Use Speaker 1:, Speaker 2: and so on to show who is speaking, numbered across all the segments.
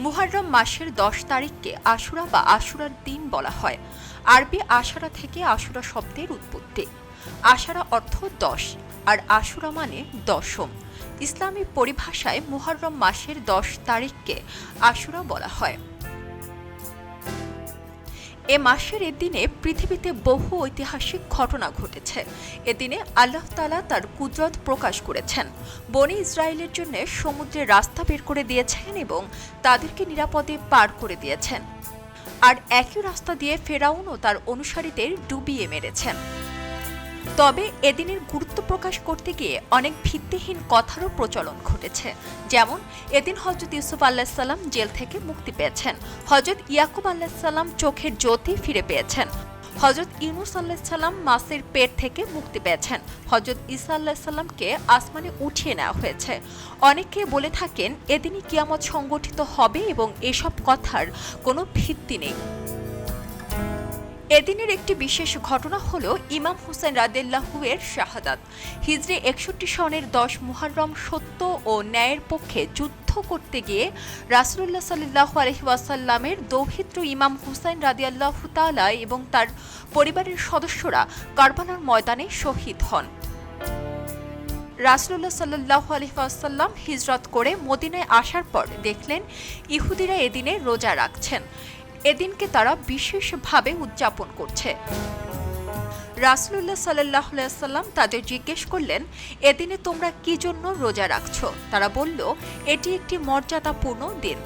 Speaker 1: মুহররম মাসের দশ তারিখকে আশুরা বা আশুরার দিন বলা হয়। আরবি আশারা থেকে আশুরা শব্দের উৎপত্তি। আশারা অর্থ দশ, আর আশুরা মানে দশম। ইসলামী পরিভাষায় মুহররম মাসের দশ তারিখকে আশুরা বলা হয়। এ মাসের এ দিনে পৃথিবীতে বহু ঐতিহাসিক ঘটনা ঘটেছে। এদিনে আল্লাহ তালা তার কুদরত প্রকাশ করেছেন। বনি ইসরায়েলের জন্য সমুদ্রে রাস্তা বের করে দিয়েছেন এবং তাদেরকে নিরাপদে পার করে দিয়েছেন। আর একই রাস্তা দিয়ে ফেরাউন ও তার অনুসারীদের ডুবিয়ে মেরেছেন। তবে এদিনের গুরুত্ব প্রকাশ করতে গিয়ে অনেক ভিত্তিহীন কথারও প্রচলন ঘটেছে। যেমন, এদিন হজরত ইউসুফ আল্লাহিসাল্লাম জেল থেকে মুক্তি পেয়েছেন। হজরত ইয়াকুব আল্লাহিসাল্লাম চোখের জ্যোতি ফিরে পেয়েছেন। হজরত ইউনুস আল্লাহিসাল্লাম মাসের পেট থেকে মুক্তি পেয়েছেন। হজরত ইসা আল্লাহিসাল্লামকে আসমানে উঠিয়ে নেওয়া হয়েছে। অনেকে বলে থাকেন, এদিনই কিয়ামত সংগঠিত হবে এবং এসব কথার কোনো ভিত্তি নেই। এদিনের একটি বিশেষ ঘটনা হল ইমাম হুসেন রাদেল্লাহু এর শাহাদাত। হিজরি একষট্টি সনের দশ মুহররম সত্য ও ন্যায়ের পক্ষে যুদ্ধ করতে গিয়ে রাসুল্লাহ সাল্লাহ আলহিবাসাল্লামের দৌহিত্র ইমাম হুসাইন রাদিয়াল্লাহ তালা এবং তার পরিবারের সদস্যরা কারবালার ময়দানে শহীদ হন। রাসুল্লাহ সাল্লাহ আলহিহাসাল্লাম হিজরত করে মদিনায় আসার পর দেখলেন, ইহুদিরা এদিনে রোজা রাখছেন। এদিনকে তারা বিশেষভাবে উদযাপন করছে। রাসুল্লাহ সাল্লাহ সাল্লাম তাদের জিজ্ঞেস করলেন, এদিনে তোমরা কি জন্য রোজা রাখছো? তারা বলল, এটি একটি মর্যাদাপূর্ণ দিন।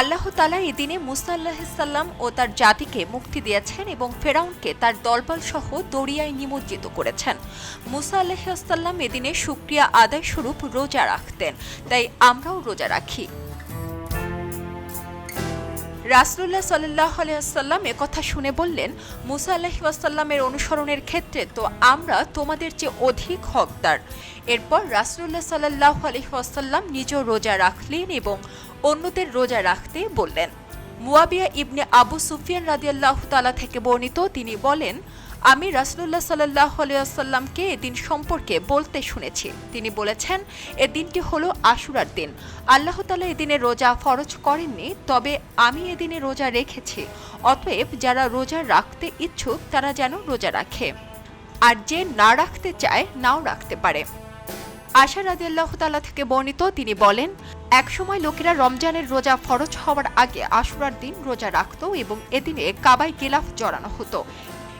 Speaker 1: আল্লাহ তালা এদিনে মুসা আল্লাহিসাল্লাম ও তার জাতিকে মুক্তি দিয়েছেন এবং ফেরাউনকে তার দলবল সহ দরিয়ায় নিমজ্জিত করেছেন। মুসা আল্লাহিসাল্লাম এদিনে সুক্রিয়া আদায় স্বরূপ রোজা রাখতেন, তাই আমরাও রোজা রাখি। রাসলুল্লাহ সাল্লাহ আলিয়াল্লাম কথা শুনে বললেন, মুসা আল্লাহিসাল্লামের অনুসরণের ক্ষেত্রে তো আমরা তোমাদের চেয়ে অধিক হকদার। এরপর রাসলুল্লাহ সাল্লাহ আলহিহাসাল্লাম নিজ রোজা রাখলেন এবং অন্যদের রোজা রাখতে বললেন। মুয়াবিয়া ইবনে আবু সুফিয়ান রাদিয়াল্লাহ তালা থেকে বর্ণিত তিনি বলেন আমি রাসলুল্লাহ সাল্লাহ আলিয়াল্লামকে এদিন সম্পর্কে বলতে শুনেছি। তিনি বলেছেন, এ দিনটি হলো আশুরার দিন। আল্লাহ তালা এদিনে রোজা ফরজ করেননি, তবে আমি এদিনে রোজা রেখেছি। অতএব যারা রোজা রাখতে ইচ্ছুক, তারা যেন রোজা রাখে। আর যে না রাখতে চায়, নাও রাখতে পারে। আশা রাদিয়াল্লাহ তালা থেকে বর্ণিত, তিনি বলেন, একসময় লোকেরা রমজানের রোজা ফরজ হওয়ার আগে আশুরার দিন রোজা রাখত এবং এদিনে কাবাই গিলাফ জড়ানো হতো।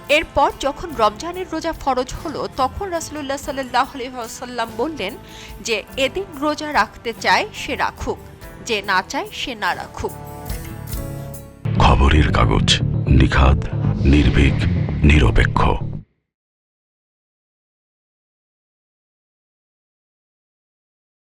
Speaker 1: এরপর যখন রমজানের রোজা ফরজ হলো, তখন রাসুল্লাহ সাল্লাহ আলহাম বললেন যে, এদিন রোজা রাখতে চায় সে রাখুক, যে না চায় সে না রাখুক।
Speaker 2: খবরের কাগজ নিখাদ, নির্ভীক, নিরপেক্ষ।